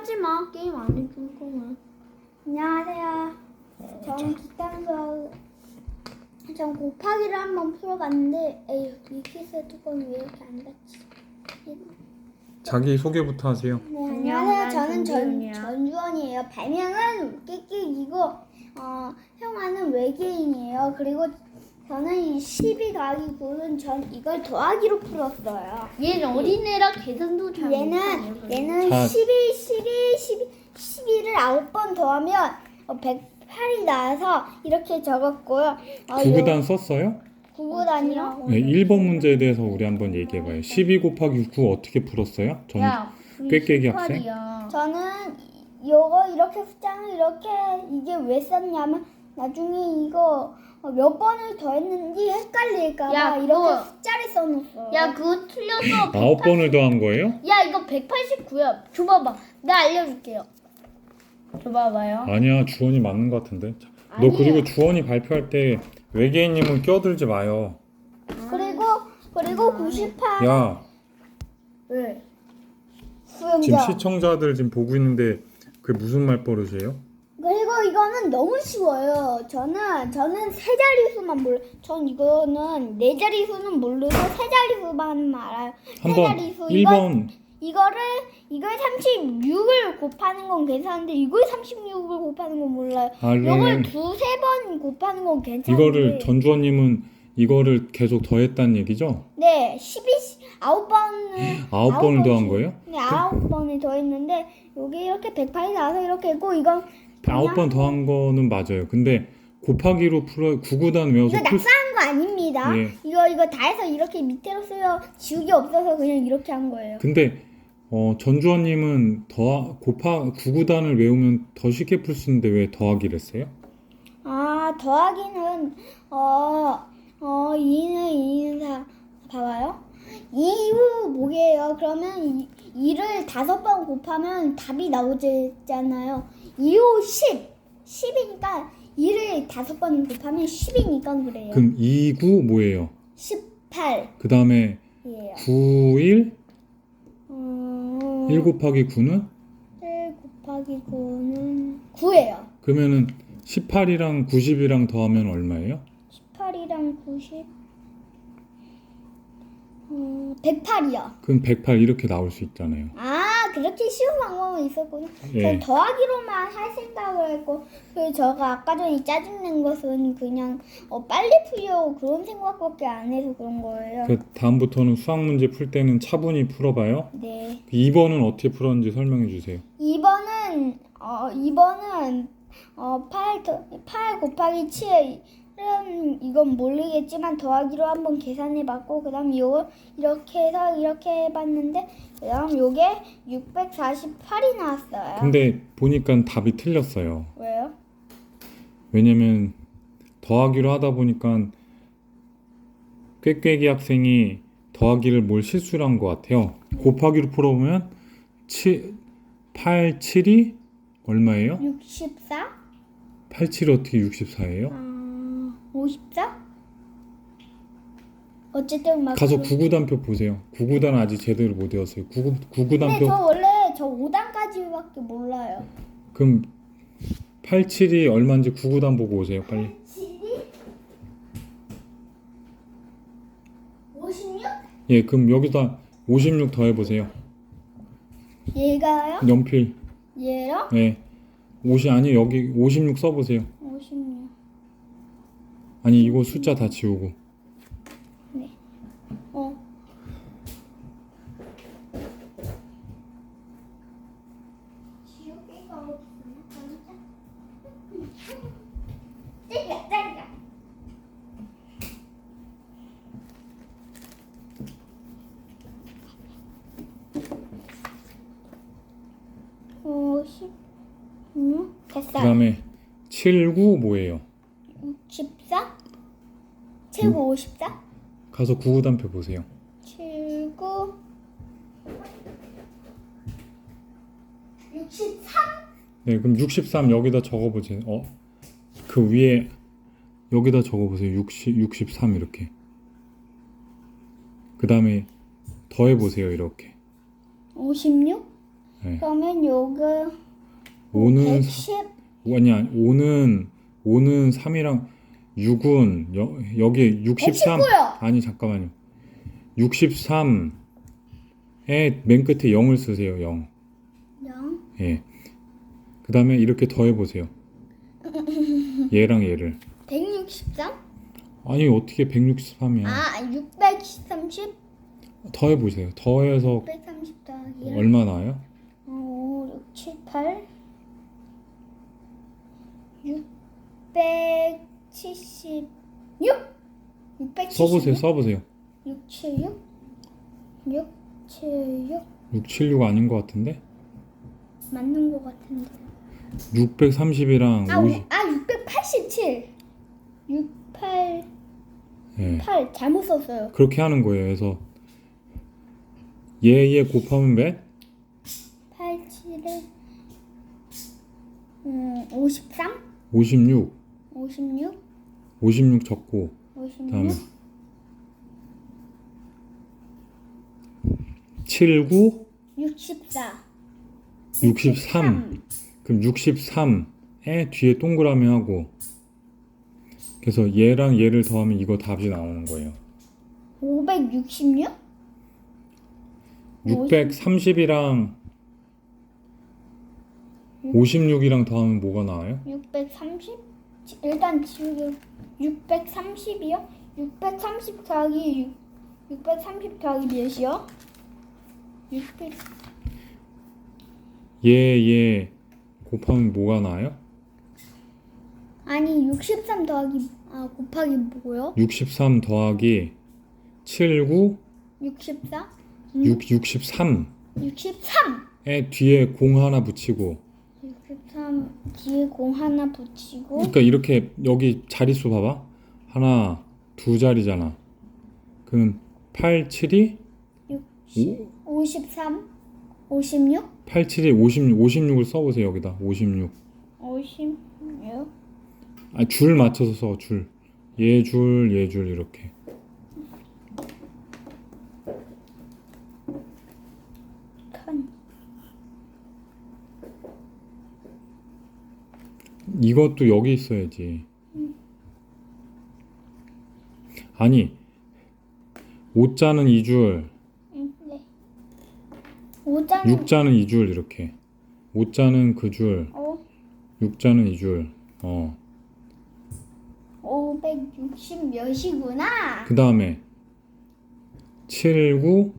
하지마. 게임 안 해줄 거면 안녕하세요. 저는 기타 수학 전 곱하기를 한번 풀어봤는데 에휴 위키스 뚜껑이 왜 이렇게 안 닫지? 자기 소개부터 하세요. 네, 안녕, 안녕하세요. 난 저는 전. 전주원이에요. 발명은 끼끼이고 어, 형아는 외계인이에요. 그리고 저는 이 12 더하기 9는 전 이걸 더하기로 풀었어요. 얘는 어린애라 계산도 잘 얘는 못하네. 얘는 자. 12, 12, 12, 12를 9번 더하면 어, 108이 나와서 이렇게 적었고요. 어, 구구단 썼어요? 구구단이요? 네, 1번 문제에 대해서 우리 한번 얘기해봐요. 12 곱하기 9 어떻게 풀었어요? 전 야, 꾀깨기 학생? 18이야. 저는 요거 이렇게 숫자는 이렇게 이게 왜 썼냐면 나중에 이거 어, 몇 번을 더 했는지 헷갈릴까봐 야, 이렇게 그거- 숫자를 써놓았어요. 야, 그거 틀려서. 9번을 더한 거예요? 야, 이거 189야. 줘봐봐. 내가 알려줄게요. 줘봐봐요. 아니야, 주원이 맞는 것 같은데. 자, 너 아니에요. 그리고 주원이 발표할 때 외계인님은 껴들지 마요. 그리고 그리고 98 야, 왜? 지금 수영자 시청자들 지금 보고 있는데 그게 무슨 말버릇이에요? 그리고 이거는 너무 쉬워요. 저는 저는 세 자리 수만 몰라. 전 이거는 네 자리 수는 모르고 세 자리 수만 알아요. 한번 자리수, 1번 이거를 이걸 36을 곱하는 건 괜찮은데 이걸 36을 곱하는 건 몰라요. 이걸 알레 두세 번 곱하는 건 괜찮은데. 이거를 전주원님은 이거를 계속 더했다는 얘기죠? 네, 12 아홉 번을 아홉 번을 더한 거예요? 네, 아홉 번을 더했는데 여기 이렇게 108이 나와서 이렇게 했고 이건 아홉 번 더한 거는 맞아요. 근데 곱하기로 풀어 구구단 외워서 이거 풀 수... 낙사한 거 아닙니다. 예. 이거 이거 다 해서 이렇게 밑으로 쓰여 지우기 없어서 그냥 이렇게 한 거예요. 근데 어, 전주원님은 더 곱하 구구단을 외우면 더 쉽게 풀 수 있는데 왜 더하기를 했어요? 아 더하기는 어 어 2는 2는 4 봐봐요. 2후 뭐게요? 그러면 2 를 다섯 번 곱하면 답이 나오잖아요. 2후 10 10이니까 2를 다섯 번 곱하면 10이니까 그래요. 그럼 2, 9 뭐예요? 18 그 다음에 이에요. 9, 1, 음, 1 곱하기 9는 1 곱하기 9는 9예요. 그러면은 18이랑 90이랑 더하면 얼마예요? 18이랑 90 음, 108이요. 그럼 108 이렇게 나올 수 있잖아요. 아 그렇게 쉬운 방법은 있었구나. 예. 전 더하기로만 할 생각을 했고 그 저가 아까 전에 짜증낸 것은 그냥 어, 빨리 풀려고 그런 생각밖에 안 해서 그런 거예요. 그 다음부터는 수학 문제 풀 때는 차분히 풀어봐요. 네. 2번은 어떻게 풀었는지 설명해 주세요. 2번은 어 2번은 어8 8 곱하기 7은 이건 모르겠지만 더하기로 한번 계산해 봤고 그 다음 요 이렇게 해서 이렇게 해 봤는데 그 다음 요게 648이 나왔어요. 근데 보니까 답이 틀렸어요. 왜요? 왜냐면 더하기로 하다 보니까 꾀꾀기 학생이 더하기를 뭘 실수를 한 것 같아요. 곱하기로 풀어보면 7, 8, 7이 얼마예요? 64? 8, 7이 어떻게 64예요? 아, 54? 어쨌든 막 가서 그- 구구단표 보세요. 구구단 아직 제대로 못 외웠어요. 구구, 근데 구구단표 저 원래 저 5단까지밖에 몰라요. 그럼 8, 7이 얼마인지 구구단 보고 오세요. 빨리. 7이 56? 예, 그럼 여기다 56 더해 보세요. 얘가요? 연필. 얘요? 예. 50 아니 여기 56 써 보세요. 56. 아니 이거 숫자 다 지우고. 어. 지우개가. 찌가 찌가. 오십, 음, 됐어요. 그다음에 7, 9 뭐예요? 64? 7, 9, 54? 가서 구구단표 보세요. 7, 9, 63? 네, 그럼 63 여기다 적어보세요. 어? 그 위에 여기다 적어보세요. 60, 63 이렇게. 그 다음에 더해보세요. 이렇게. 56? 네. 그러면 요거 5는 110 아니 아니 5는 5는 3이랑 6은 여, 여기 63 119요. 아니 잠깐만요. 63에 맨 끝에 0을 쓰세요. 0. 0 예. 그 다음에 이렇게 더해 보세요. 얘랑 얘를. 163 아니 어떻게 163이야? 아 630 더해 보세요. 더해서 630 더하기 얼마 나와요? 5, 6, 7, 8 676 676 써보세요. 써보세요. 676 676 676 아닌 것 같은데? 맞는 것 같은데 630이랑 아, 50. 아 687 688 예. 잘못 썼어요 그렇게 하는 거예요. 그래서 얘 얘 곱하면 몇? 87에 음, 53 56. 56 56 적고 56 다음에 79 64 63. 그럼 63에 뒤에 동그라미 하고 그래서 얘랑 얘를 더하면 이거 답이 나오는 거예요. 566 630이랑 56이랑 더하면 뭐가 나와요? 630 일단 지우개 630이요? 630 더하기 6, 630 더하기 몇이요? 600 얘, 얘 곱하면 뭐가 나와요? 아니 63 더하기 아 곱하기 뭐요? 63 더하기 79, 64 6, 63에 63 뒤에 공 하나 붙이고 63 뒤에 공 하나 붙이고. 그러니까 이렇게 여기 자릿수 봐봐. 하나 두 자리잖아. 그럼 8, 7이? 60 53 56 8, 7이 56, 56을 써보세요 여기다. 56 56 아, 줄 맞춰서 써, 줄. 얘 줄, 얘 줄, 이렇게. 칸 이것도 여기 있어야지. 아니, 5자는 2줄, 응, 네. 5자는 6자는 2줄, 이렇게. 5자는 그 줄, 어, 6자는 2줄. 어. 560 몇이구나 그 다음에 7, 9,